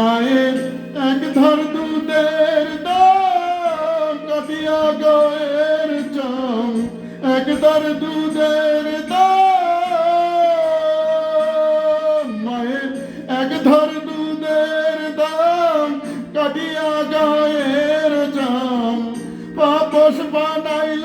মায়ের এক ধর দুধের দাম কাটিয়া গয়ের চাম। এক ধর দুধের দাম। মায়ের এক ধর দুধের দাম কাটিয়া গয়ের চাম। পাপস বানাইল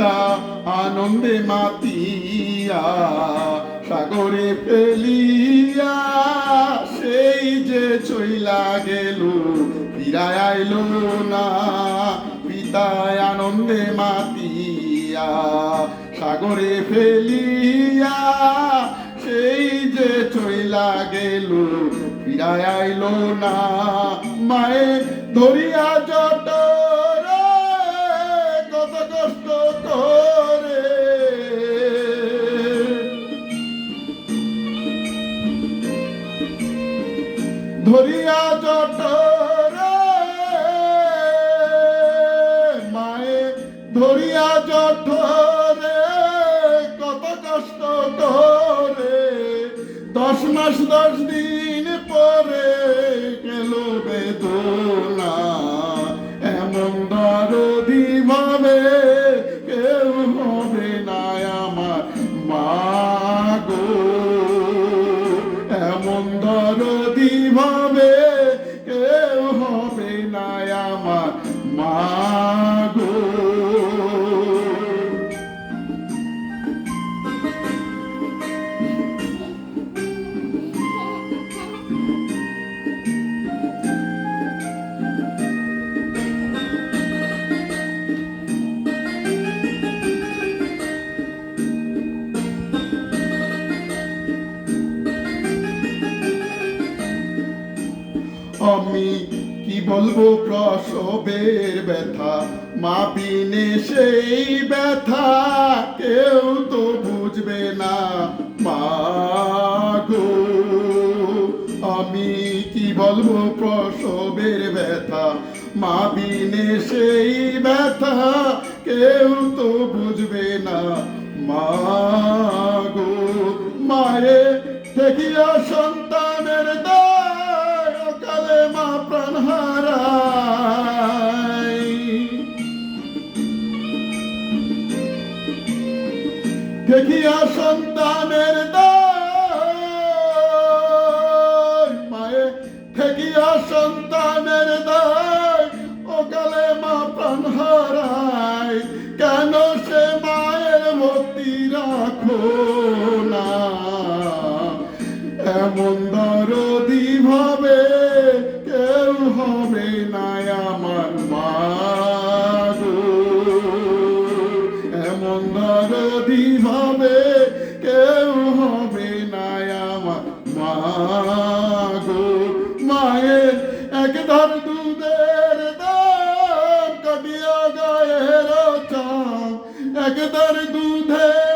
পিতা আনন্দে মাতিয়া, সাগরে ফেলিয়া, সেই যে চইলা গেল, ফিরায় আইল না। পিতা আনন্দে মাতিয়া, সাগরে ফেলিয়া, সেই যে চইলা গেল, ফিরায় আইল না। মায়ে ধরিয়া জটরে ধরিয়া জট মায়ে ধরিয়া জট কত কষ্ট করে। দশ মাস দশ দিন আমি কি বলব প্রসবের ব্যথা? মা বিনে সেই ব্যথা কেউ তো বুঝবে না। মা গো আমি কি বলব প্রসবের ব্যথা? মা বিনে সেই ব্যথা কেউ তো বুঝবে না। মা গো মায়ে দেখিয়া সন্তানের ভক্তি রাখো না। এমন দরদি ভাবে কেউ হবে না আমার মা এমন দরদি ভাবে তাকে তার দুধে